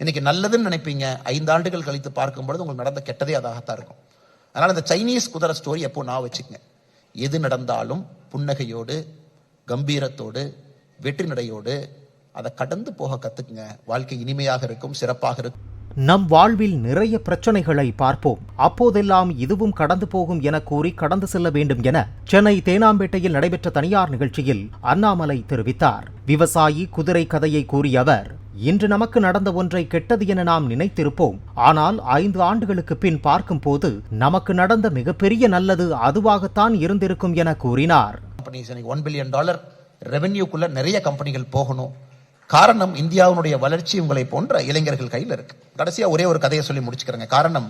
இன்னைக்கு நல்லதுன்னு நினைப்பீங்க. ஐந்து ஆண்டுகள் கழித்து பார்க்கும்பொழுது உங்களுக்கு நடந்த கெட்டதே அதாகத்தான் இருக்கும். அதனால இந்த சைனீஸ் குதிரை ஸ்டோரி எப்போ நான் வச்சுக்கங்க. எது நடந்தாலும் புன்னகையோடு கம்பீரத்தோடு வெற்றி நடையோடு அதை கடந்து போக கத்துக்குங்க. வாழ்க்கை இனிமையாக இருக்கும் சிறப்பாக இருக்கும். நம் வாழ்வில் நிறைய பிரச்சனைகளை பார்ப்போம். அப்போதெல்லாம் இதுவும் கடந்து போகும் என கூறி கடந்து செல்ல வேண்டும் என சென்னை தேனாம்பேட்டையில் நடைபெற்ற தனியார் நிகழ்ச்சியில் அண்ணாமலை தெரிவித்தார். விவசாயி குதிரை கதையை கூறிய அவர் இன்று நமக்கு நடந்த ஒன்றை கெட்டது என நாம் நினைத்திருப்போம். ஆனால் ஐந்து ஆண்டுகளுக்கு பின் பார்க்கும்போது நமக்கு நடந்த மிகப்பெரிய நல்லது அதுவாகத்தான் இருந்திருக்கும் என கூறினார். ஒன் பில்லியன் டாலர் ரெவென்யூக்குள்ள நிறைய கம்பெனிகள் போகணும். காரணம் இந்தியாவினுடைய வளர்ச்சி உங்களை போன்ற இளைஞர்கள் கையில் இருக்கு. கடைசியா ஒரே ஒரு கதையை சொல்லி முடிச்சுக்கிறேங்க. காரணம்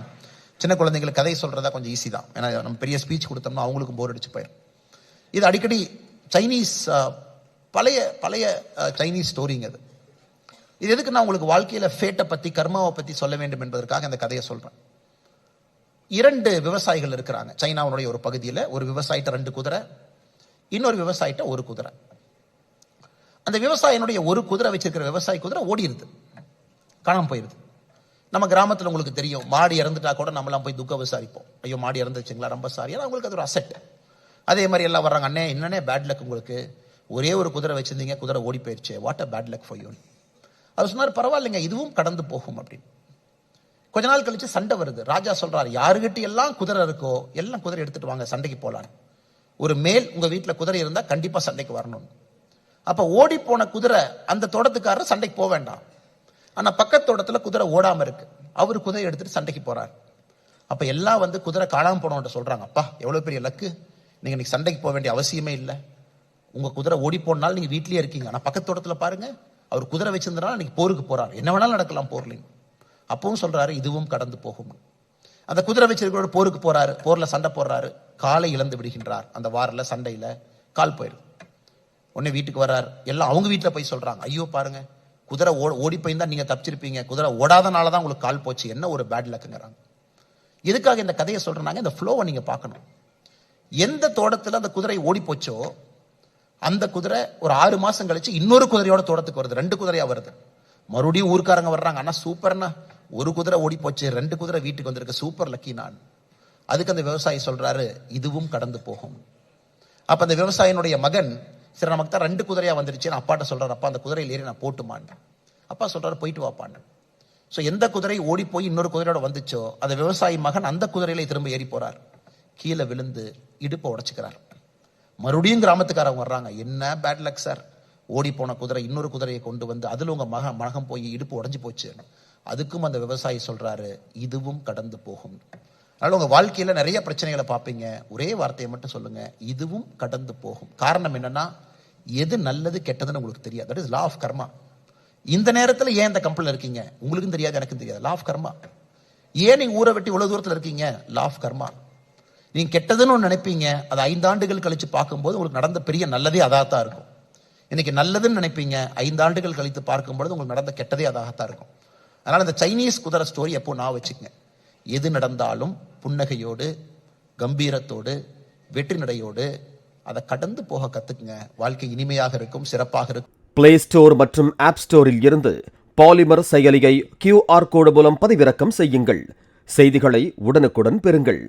சின்ன குழந்தைங்களுக்கு கதை சொல்றதா கொஞ்சம் ஈஸி தான். ஏன்னா நம்ம பெரிய ஸ்பீச் கொடுத்தோம்னா அவங்களுக்கும் போர் அடிச்சு போயிடும் இது அடிக்கடி சைனீஸ் பழைய பழைய சைனீஸ் ஸ்டோரிங்க அது. இது எதுக்கு நான் உங்களுக்கு வாழ்க்கையில ஃபேட்டை பத்தி கர்மாவை பத்தி சொல்ல வேண்டும் என்பதற்காக இந்த கதையை சொல்றேன். இரண்டு விவசாயிகள் இருக்கிறாங்க. சைனாவுடைய ஒரு பகுதியில் ஒரு விவசாயிட்ட ரெண்டு குதிரை இன்னொரு விவசாயிட்ட ஒரு குதிரை. அந்த விவசாயினுடைய ஒரு குதிரை வச்சிருக்கிற விவசாயி குதிரை ஓடிடுது காணாம போயிருது. நம்ம கிராமத்தில் உங்களுக்கு தெரியும் மாடு இறந்துட்டா கூட நம்மலாம் போய் துக்க விசாரிப்போம். ஐயோ மாடு இறந்துச்சுங்களா ரொம்ப சாரி ஏன்னா உங்களுக்கு அது ஒரு அசெட் அதே மாதிரி எல்லாம் வர்றாங்க அண்ணே என்னன்னே பேட் லக் உங்களுக்கு? ஒரே ஒரு குதிரை வச்சிருந்தீங்க குதிரை ஓடி போயிருச்சு. What a bad luck for you அவர் சொன்னார் பரவாயில்லைங்க இதுவும் கடந்து போகும் அப்படின்னு. கொஞ்ச நாள் கழிச்சு சண்டை வருது. ராஜா சொல்றார் யாருகிட்ட எல்லாம் குதிரை இருக்கோ எல்லாம் குதிரை எடுத்துட்டு வாங்க சண்டைக்கு போலான்னு. ஒரு மேல் உங்க வீட்டில் குதிரை இருந்தா கண்டிப்பா சண்டைக்கு வரணும் அப்ப ஓடி போன குதிரை அந்த தோட்டத்துக்காரர் சண்டைக்கு போக வேண்டாம். ஆனா பக்கத்து தோட்டத்துல குதிரை ஓடாம இருக்கு. அவர் குதிரை எடுத்துட்டு சண்டைக்கு போறார். அப்ப எல்லாம் வந்து குதிரை காணாம போனவன்ட்ட சொல்றாங்க அப்பா எவ்வளவு பெரிய லக்கு. நீங்க இன்னைக்கு சண்டைக்கு போக வேண்டிய அவசியமே இல்லை. உங்க குதிரை ஓடி போனாலும் நீங்க வீட்லயே இருக்கீங்க. ஆனா பக்கத்து தோட்டத்துல பாருங்க அவர் குதிரை வச்சிருந்தனால இன்னைக்கு போருக்கு போறாரு. என்ன வேணாலும் நடக்கலாம் போர்லையும். அப்பவும் சொல்றாரு இதுவும் கடந்து போகும். அந்த குதிரை வச்சிருக்கிறோட போருக்கு போறாரு போர்ல சண்டை போடுறாரு காலை இழந்து விடுகின்றார். அந்த வாரில் சண்டையில கால் போயிடும். உடனே வீட்டுக்கு வர்றார். எல்லாம் அவங்க வீட்டில் போய் சொல்றாங்க ஐயோ பாருங்க குதிரை ஓ ஓடி போயிருந்தா நீங்க தப்பிச்சிருப்பீங்க. குதிரை ஓடாதனால தான் உங்களுக்கு கால் போச்சு. என்ன ஒரு பேட் லக்குங்கிறாங்க எதுக்காக இந்த கதையை சொல்றாங்க இந்த ஃப்ளோவை நீங்க பார்க்கணும். எந்த தோட்டத்தில் அந்த குதிரை ஓடி போச்சோ அந்த குதிரை ஒரு ஆறு மாசம் கழிச்சு இன்னொரு குதிரையோட தோட்டத்துக்கு வருது. ரெண்டு குதிரையா வருது. மறுபடியும் ஊருக்காரங்க வர்றாங்க ஆனால் சூப்பர்னா ஒரு குதிரை ஓடி போச்சு. ரெண்டு குதிரை வீட்டுக்கு வந்திருக்கு. சூப்பர் லக்கி நான். அதுக்கு அந்த விவசாயி சொல்றாரு இதுவும் கடந்து போகும். அப்ப அந்த விவசாயினுடைய மகன் சரி நமக்கு தான் ரெண்டு குதிரையா வந்துருச்சு. அப்பாட்ட சொல்றாரு அப்பா அந்த குதிரையில் ஏறி நான் போட்டுமாண்டேன் அப்பா சொல்றாரு போயிட்டு வாப்பாண்டேன் ஸோ எந்த குதிரை ஓடி போய் இன்னொரு குதிரையோட வந்துச்சோ அந்த விவசாயி மகன் அந்த குதிரையில திரும்ப ஏறி போறார். கீழே விழுந்து இடுப்பை உடைச்சுக்கிறார். மறுபடியும் கிராமத்துக்காரங்க வர்றாங்க. என்ன? பேட் லக் சார் ஓடி போன குதிரை இன்னொரு குதிரையை கொண்டு வந்து அதில் உங்க மக மகம் போய் இடுப்பு உடஞ்சி போச்சு. அதுக்கும் அந்த விவசாயி சொல்றாரு இதுவும் கடந்து போகும். அதனால உங்க வாழ்க்கையில நிறைய பிரச்சனைகளை பார்ப்பீங்க. ஒரே வார்த்தையை மட்டும் சொல்லுங்க இதுவும் கடந்து போகும். காரணம் என்னன்னா எது நல்லது கெட்டதுன்னு உங்களுக்கு தெரியாது. That is law of karma இந்த நேரத்தில் ஏன் இந்த கம்பெனியில் இருக்கீங்க? உங்களுக்கும் தெரியாது எனக்கும் தெரியாது. லா ஆஃப் கர்மா ஏன் நீங்க ஊரை வெட்டி இவ்வளவு தூரத்தில் இருக்கீங்க? லா ஆஃப் கர்மா நீங்க கெட்டதுன்னு ஒன்று நினைப்பீங்க அது ஐந்தாண்டுகள் கழித்து பார்க்கும்போது உங்களுக்கு நடந்த பெரிய நல்லதே அதாகத்தான் இருக்கும். இன்னைக்கு நல்லதுன்னு நினைப்பீங்க ஐந்தாண்டுகள் கழித்து பார்க்கும்பொழுது உங்களுக்கு நடந்த கெட்டதே அதாகத்தான் இருக்கும். அதனால் இந்த சைனீஸ் குதிரை ஸ்டோரி எப்போ நான் வச்சுக்கங்க. எது நடந்தாலும் புன்னகையோடு கம்பீரத்தோடு வெற்றி நடையோடு அதை கடந்து போக கற்றுக்குங்க வாழ்க்கை இனிமையாக இருக்கும் சிறப்பாக இருக்கும். பிளே ஸ்டோர் மற்றும் ஆப் ஸ்டோரில் இருந்து பாலிமர் செயலியை கியூஆர் கோடு மூலம் பதிவிறக்கம் செய்யுங்கள். செய்திகளை உடனுக்குடன் பெறுங்கள்.